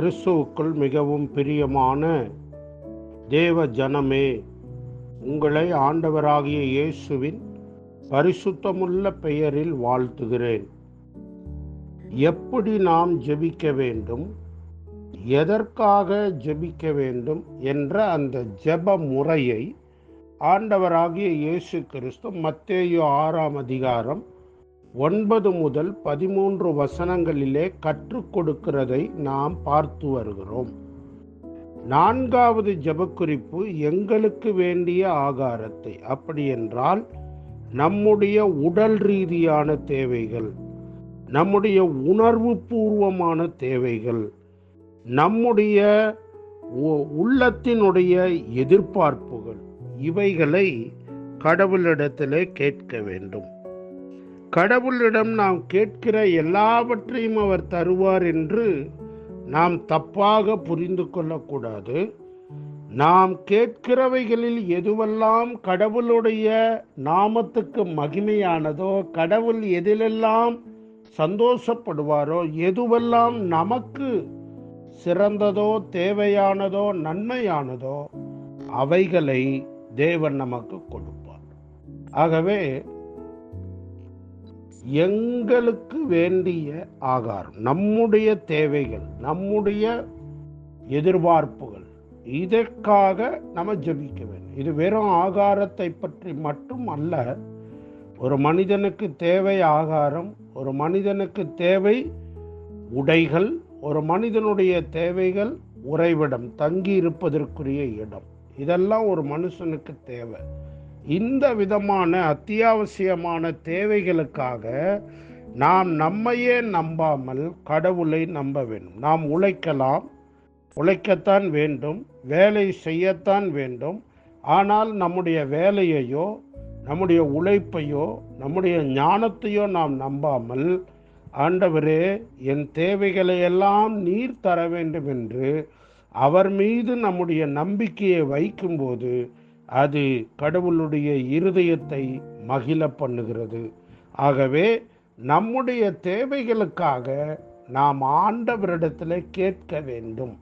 கிறிஸ்துவுக்குள் மிகவும் பிரியமான தேவ ஜனமே உங்களை ஆண்டவராகிய இயேசுவின் பரிசுத்தமுள்ள பெயரில் வாழ்த்துகிறேன். எப்படி நாம் ஜெபிக்க வேண்டும்? எதற்காக ஜெபிக்க வேண்டும்? என்ற அந்த ஜெப முறையை ஆண்டவராகிய இயேசு கிறிஸ்து மத்தேயு ஆறாம் அதிகாரம் ஒன்பது முதல் பதிமூன்று வசனங்களிலே கற்றுக் கொடுக்கிறதை நாம் பார்த்து வருகிறோம். நான்காவது ஜெபக்குறிப்பு எங்களுக்கு வேண்டிய ஆகாரத்தை. அப்படி என்றால் நம்முடைய உடல் ரீதியான தேவைகள் நம்முடைய உணர்வு பூர்வமான தேவைகள் நம்முடைய உ- உள்ளத்தினுடைய எதிர்பார்ப்புகள் இவைகளை கடவுளிடத்திலே கேட்க வேண்டும். கடவுளிடம் நாம் கேட்கிற எல்லாவற்றையும் அவர் தருவார் என்று நாம் தப்பாக புரிந்து கொள்ளக்கூடாது. நாம் கேட்கிறவைகளில் எதுவெல்லாம் கடவுளுடைய நாமத்துக்கு மகிமையானதோ கடவுள் எதிலெல்லாம் சந்தோஷப்படுவாரோ எதுவெல்லாம் நமக்கு சிறந்ததோ தேவையானதோ நன்மையானதோ அவைகளை தேவன் நமக்கு கொடுப்பார். ஆகவே எங்களுக்கு வேண்டிய ஆகாரம் நம்முடைய தேவைகள் நம்முடைய எதிர்பார்ப்புகள் இதற்காக நம்ம ஜெபிக்க வேண்டும். இது வெறும் ஆகாரத்தை பற்றி மட்டும் அல்ல ஒரு மனிதனுக்கு தேவை ஆகாரம் ஒரு மனிதனுக்கு தேவை உடைகள் ஒரு மனிதனுடைய தேவைகள் உறைவிடம் தங்கி இருப்பதற்குரிய இடம். இதெல்லாம் ஒரு மனுஷனுக்கு தேவை. இந்த விதமான அத்தியாவசியமான தேவைகளுக்காக நாம் நம்மையே நம்பாமல் கடவுளை நம்ப வேண்டும். நாம் உழைக்கலாம். உழைக்கத்தான் வேண்டும். வேலை செய்யத்தான் வேண்டும். ஆனால் நம்முடைய வேலையையோ நம்முடைய உழைப்பையோ நம்முடைய ஞானத்தையோ நாம் நம்பாமல் ஆண்டவரே என் தேவைகளை எல்லாம் நீர் தர வேண்டும் என்று அவர் மீது நம்முடைய நம்பிக்கையை வைக்கும்போது அது கடவுளுடைய இருதயத்தை மகிழ பண்ணுகிறது. ஆகவே நம்முடைய தேவைகளுக்காக நாம் ஆண்டவரிடத்தில் கேட்க வேண்டும்.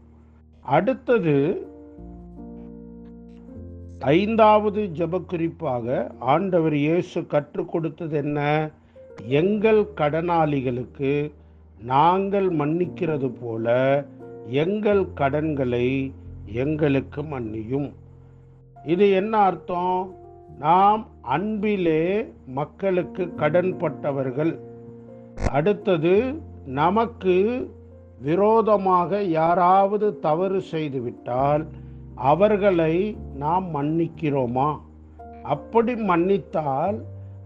அடுத்தது ஐந்தாவது ஜபக்குறிப்பாக ஆண்டவர் இயேசு கற்றுக் கொடுத்தது என்ன? எங்கள் கடனாளிகளுக்கு நாங்கள் மன்னிக்கிறது போல எங்கள் கடன்களை எங்களுக்கு மன்னியும். இது என்ன அர்த்தம்? நாம் அன்பிலே மக்களுக்கு கடன்பட்டவர்கள். அடுத்தது நமக்கு விரோதமாக யாராவது தவறு செய்துவிட்டால் அவர்களை நாம் மன்னிக்கிறோமா? அப்படி மன்னித்தால்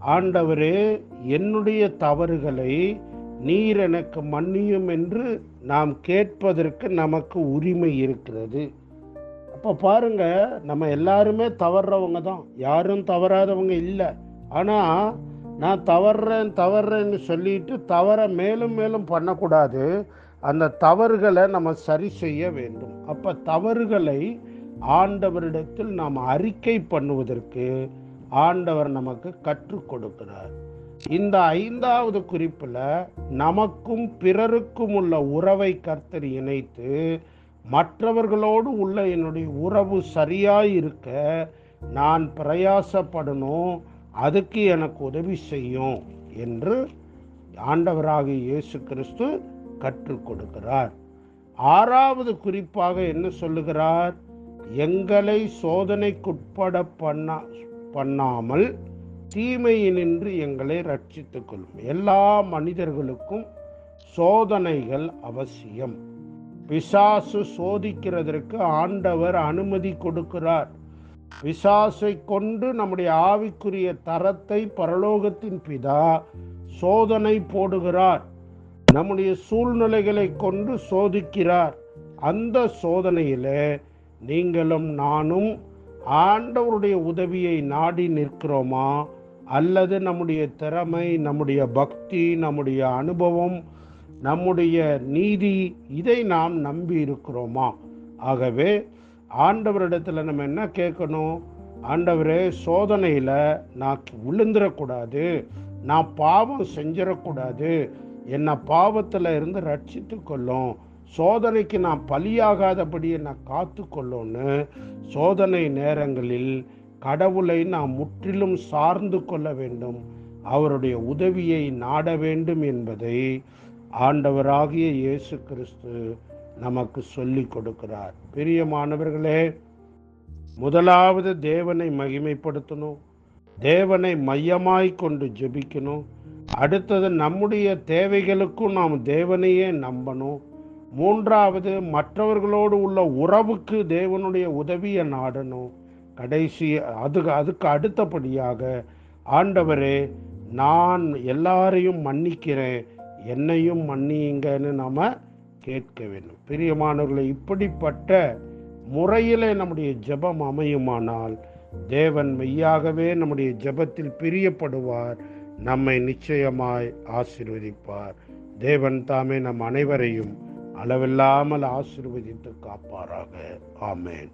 ஆண்டவரே என்னுடைய தவறுகளை நீர் எனக்கு மன்னியும் என்று நாம் கேட்பதற்கு நமக்கு உரிமை இருக்கிறது. அப்போ பாருங்க நம்ம எல்லாருமே தவறுறவங்க தான். யாரும் தவறாதவங்க இல்லை. ஆனால் நான் தவறுறேன் தவறுறேன்னு சொல்லிட்டு தவற மேலும் மேலும் பண்ணக்கூடாது. அந்த தவறுகளை நம்ம சரி செய்ய வேண்டும். அப்போ தவறுகளை ஆண்டவரிடத்தில் நாம் அறிக்கை பண்ணுவதற்கு ஆண்டவர் நமக்கு கற்றுக் கொடுக்கிறார். இந்த ஐந்தாவது குறிப்பில் நமக்கும் பிறருக்கும் உள்ள உறவை கர்த்தர் இணைத்து மற்றவர்களோடு உள்ள என்னுடைய உறவு சரியாக இருக்க நான் பிரயாசப்படணும். அதுக்கு எனக்கு உதவி செய்யும் என்று ஆண்டவராக இயேசு கிறிஸ்து கற்றுக் கொடுக்கிறார். ஆறாவது குறிப்பாக என்ன சொல்லுகிறார்? எங்களை சோதனைக்குட்பட பண்ணா பண்ணாமல் தீமையினின்று எங்களை ரட்சித்துக் கொள்ளும் எல்லா மனிதர்களுக்கும் சோதனைகள் அவசியம். பிசாசு சோதிக்கிறதற்கு ஆண்டவர் அனுமதி கொடுக்கிறார். விசாசை கொண்டு நம்முடைய ஆவிக்குரிய தரத்தை பரலோகத்தின் பிதா சோதனை போடுகிறார். நம்முடைய சூழ்நிலைகளை கொண்டு சோதிக்கிறார். அந்த சோதனையிலே நீங்களும் நானும் ஆண்டவருடைய உதவியை நாடி நிற்கிறோமா? அல்லது நம்முடைய திறமை நம்முடைய பக்தி நம்முடைய அனுபவம் நம்முடைய நீதி இதை நாம் நம்பி இருக்கிறோமா? ஆகவே ஆண்டவரிடத்தில் நம்ம என்ன கேட்கணும்? ஆண்டவரே சோதனையில் நான் விழுந்துடக்கூடாது நான் பாவம் செஞ்சிடக்கூடாது என்னை பாவத்தில் இருந்து ரட்சித்து கொள்ளும். சோதனைக்கு நான் பலியாகாதபடி நான் காத்து கொள்ளோன்னு சோதனை நேரங்களில் கடவுளை நாம் முற்றிலும் சார்ந்து கொள்ள வேண்டும். அவருடைய உதவியை நாட வேண்டும் என்பதை ஆண்டவராகிய இயேசு கிறிஸ்து நமக்கு சொல்லிக் கொடுக்கிறார். பிரியமானவர்களே முதலாவது தேவனை மகிமைப்படுத்தணும் தேவனை மையமாய் கொண்டு ஜெபிக்கணும் அடுத்தது நம்முடைய தேவைகளுக்கும் நாம் தேவனையே நம்பணும் மூன்றாவது மற்றவர்களோடு உள்ள உறவுக்கு தேவனுடைய உதவியை நாடணும். கடைசி அதுக்கு அதுக்கு அடுத்தபடியாக ஆண்டவரே நான் எல்லாரையும் மன்னிக்கிறேன் என்னையும் மன்னியுங்கன்னு நாம் கேட்க வேண்டும். பிரியமானவர்களை இப்படிப்பட்ட முறையில் நம்முடைய ஜெபம் அமையுமானால் தேவன் மெய்யாகவே நம்முடைய ஜெபத்தில் பிரியப்படுவார் நம்மை நிச்சயமாய் ஆசிர்வதிப்பார். தேவன் தாமே நம் அனைவரையும் அளவில்லாமல் ஆசிர்வதித்து காப்பாராக. ஆமேன்.